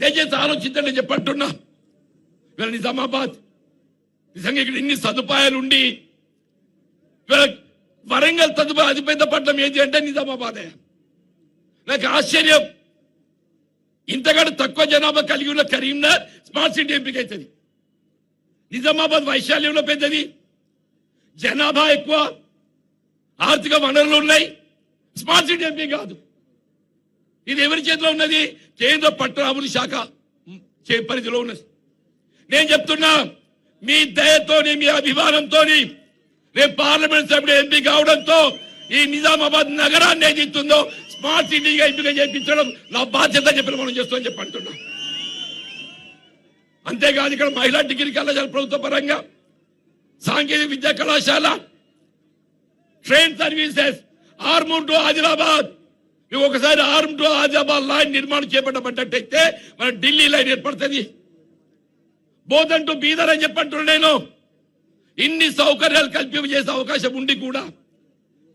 దయచేసి ఆలోచించండి చెప్పంటున్నా. ఇవాళ నిజామాబాద్ నిజంగా ఇక్కడ ఇన్ని సదుపాయాలు ఉండి వరంగల్ తదుపరి అతిపెద్ద పట్టణం ఏంటి అంటే నిజామాబాదే. నాకు ఆశ్చర్యం. ఇంతకంటే తక్కువ జనాభా కలిగి ఉన్న కరీంనగర్ స్మార్ట్ సిటీ ఎంపిక అవుతుంది. నిజామాబాద్ వైశాల్యంలో పెద్దది. జనాభా ఎక్కువ. ఆర్థిక వనరులు ఉన్నాయి. స్మార్ట్ సిటీ ఎంపీ కాదు. ఇది ఎవరి చేతిలో ఉన్నది? కేంద్ర పట్టణాభివృద్ధి శాఖ చే- పరిధిలో ఉన్నది. నేను చెప్తున్నా మీ దయతోని మీ అభిమానంతోని రేపు పార్లమెంట్ సభ్యుడు ఎంపీ కావడంతో ఈ నిజామాబాద్ నగరాన్ని ఏదిస్తుందో స్మార్ట్ సిటీగా ఎంపిక చేయించడం నా బాధ్యత చెప్పిన మనం చేస్తామని చెప్పి అంటున్నా. అంతేకాదు ఇక్కడ మహిళా డిగ్రీ కళాశాల ప్రభుత్వ పరంగా సాంకేతిక విద్యా కళాశాల train services Armoor to Adilabad ఒకసారి ఆర్మ్ టు ఆజాబాద్ లైన్ నిర్మాణం చేపట్టబడ్డట్టయితే మన ఢిల్లీ లైన్ ఏర్పడుతుంది. బోధన్ టు బీదర్ అని చెప్పంటున్నాను నేను. ఇన్ని సౌకర్యాలు కల్పింపజేసే అవకాశం ఉండి కూడా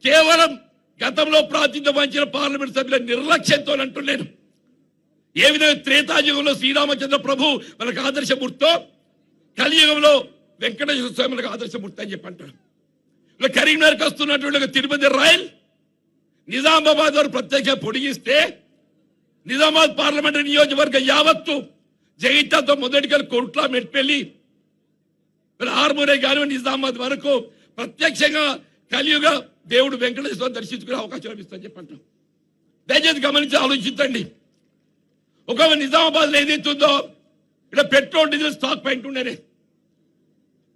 కేవలం గతంలో ప్రాతినిధ్యం వహించిన పార్లమెంట్ సభ్యుల నిర్లక్ష్యంతో అంటున్నాను ఏ విధంగా త్రేతాయుగంలో శ్రీరామచంద్ర ప్రభు మనకు ఆదర్శమూర్తో కలియుగంలో వెంకటేశ్వర స్వామి మనకు ఆదర్శమూర్తి అని చెప్పి అంటాడు ఇలా కరీంనగర్కి వస్తున్నటువంటి తిరుపతి రాయల్ నిజామాబాద్ వారు ప్రత్యేకంగా పొడిగిస్తే నిజామాబాద్ పార్లమెంటరీ నియోజకవర్గ యావత్తు జగిత్యాలతో మొదటికల్ కోట్ల మెట్పెల్లి ఆర్మూరే గారు నిజామాబాద్ వరకు ప్రత్యక్షంగా కలియుగ దేవుడు వెంకటేశ్వర దర్శించుకునే అవకాశం లభిస్తుందని చెప్పంటాం దయచేసి గమనించి ఆలోచించండి. ఒక నిజామాబాద్ ఏదైతుందో ఇక్కడ పెట్రోల్ డీజిల్ స్టాక్ పాయింట్ ఉండేనే.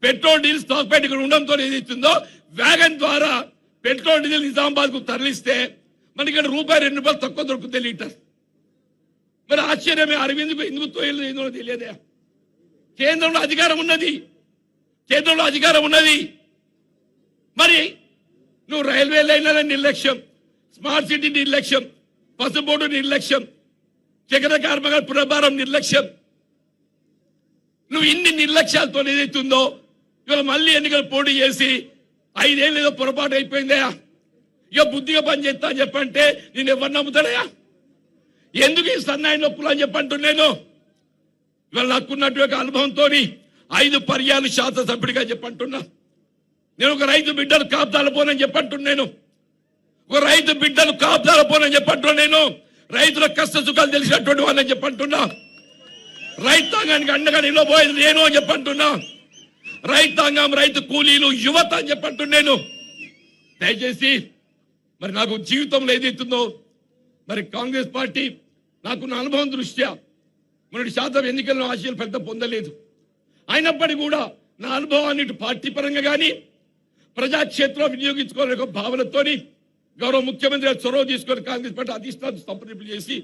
పెట్రోల్ డీజిల్ స్టాక్ పాయింట్ ఇక్కడ ఉండడంతో ఏదైతుందో వ్యాగన్ ద్వారా పెట్రోల్ డీజిల్ నిజామాబాద్కు తరలిస్తే మనకి ఇక్కడ రూపాయి రెండు రూపాయలు తక్కువ దొరుకుతుంది లీటర్ మరి ఆశ్చర్యమే అరవింద్ ఎందుకు ఏందో తెలియదే. కేంద్రంలో అధికారం ఉన్నది. కేంద్రంలో అధికారం ఉన్నది. మరి నువ్వు రైల్వే లైన్ల నిర్లక్ష్యం స్మార్ట్ సిటీ నిర్లక్ష్యం పసుబోర్డు నిర్లక్ష్యం చక్ర కార్మిక పునర్భారం నిర్లక్ష్యం. నువ్వు ఇన్ని నిర్లక్ష్యాలతో ఏదైతుందో ఇవాళ మళ్ళీ ఎన్నికలు పోటీ చేసి ఐదేళ్ళు ఏదో పొరపాటు అయిపోయిందయా ఇక బుద్ధిగా పని చేస్తా అని చెప్పంటే నేను ఎవరు నమ్ముతాడయా ఎందుకు ఈ సన్నాయి నొప్పులు అని చెప్పంటున్నాను ఇవాళ ఒక అనుభవంతో ఐదు పర్యాలు శాసనసభ్యుడిగా చెప్పంటున్నా. నేను ఒక రైతు బిడ్డలు కాపుతాల పోనని చెప్పంటున్నాను ఒక రైతు బిడ్డలు కాపుతాల పోనని చెప్పంటున్నా నేను. రైతుల కష్ట సుఖాలు తెలిసినటువంటి వాళ్ళని చెప్పంటున్నా. రైతాంగానికి అండగా నిలబోయేది నేను అని చెప్పంటున్నా. రైతాంగం రైతు కూలీలు యువత అని చెప్పంటున్నాను దయచేసి మరి నాకు జీవితంలో ఏదైతుందో మరి కాంగ్రెస్ పార్టీ నాకున్న అనుభవం దృష్ట్యా మొన్నటి శాతం ఎన్నికల్లో ఆశయాలు పెద్ద పొందలేదు. అయినప్పటికీ కూడా నా అనుభవాన్ని పార్టీ పరంగా కానీ ప్రజాక్షేత్రం వినియోగించుకోవాలనే ఒక భావనతోని గౌరవ ముఖ్యమంత్రి చొరవ తీసుకొని కాంగ్రెస్ పార్టీ అధిష్టానం సంప్రదింపులు చేసి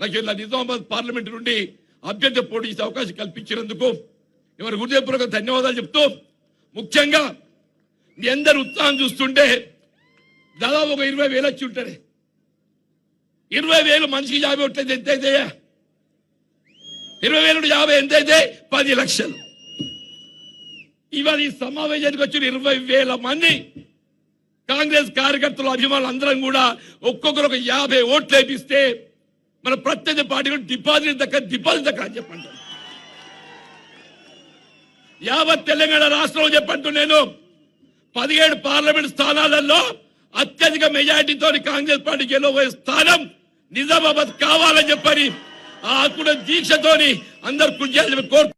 నాకు ఇలా నిజామాబాద్ పార్లమెంట్ నుండి అభ్యర్థి పోటీ చేసే అవకాశం కల్పించినందుకు ఎవరు హృదయపూర్వక ధన్యవాదాలు చెప్తూ ముఖ్యంగా మీ అందరు ఉత్సాహం చూస్తుంటే దాదాపు ఒక ఇరవై వేలు వచ్చి ఉంటారు ఇరవై వేలు మనిషికి జాబ్ ఉంటుంది ఎంత అయితే ఇరవై వేలు యాభై ఎంత అయితే? పది లక్షలు. ఇవాళ ఈ సమావేశానికి వచ్చిన ఇరవై వేల మంది కాంగ్రెస్ కార్యకర్తలు అభిమానులు అందరం కూడా ఒక్కొక్కరు ఒక యాభై ఓట్లు వేపిస్తే మన ప్రత్యేక పార్టీ డిపాజిట్ దక్క డిపాజిట్ దక్క అని చెప్పండి యావత్ తెలంగాణ రాష్ట్రంలో చెప్పంటూ నేను పదిహేడు పార్లమెంట్ స్థానాలలో అత్యధిక మెజార్టీతో కాంగ్రెస్ పార్టీ గెలవబోయే స్థానం నిజామాబాద్ కావాలని చెప్పని ఆ కూడా దీక్షతోని అందరు కృషి చేయాలని కోరు